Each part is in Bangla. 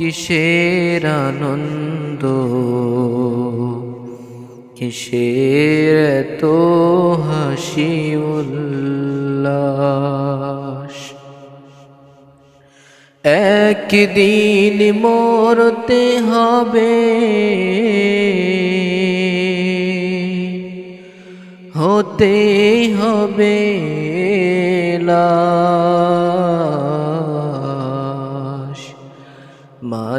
কিসের আনন্দ? কিসের তো হাসি উল্লাস? একদিন মরতে হবে। হতে হবে লাশ।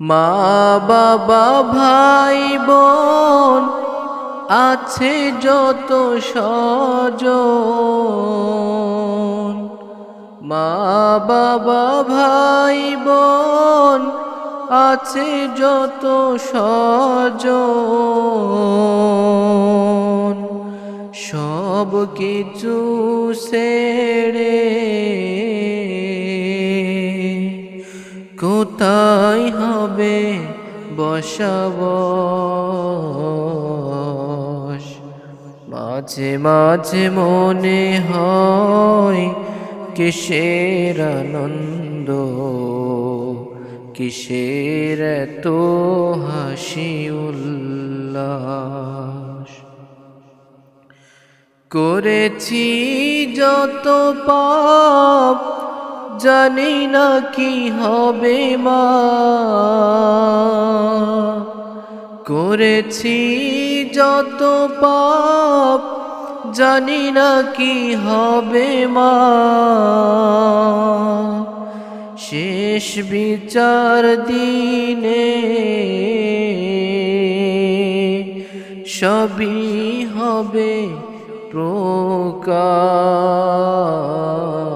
মা বাবা ভাই বোন আছে যত সজন মা বাবা ভাই বোন আছে যত সজন সব কিছু ছেড়ে কোথায় হবে বসবাস মাঝে মাঝে মনে হয় কিসের আনন্দ? কিসের তো হাসি উল্লাস? করেছি যত পাপ জানি না কি হবে মা। করেছি যত পাপ, জানি না কি হবে মা। শেষ বিচার দিনে সবই হবে প্রকাশ।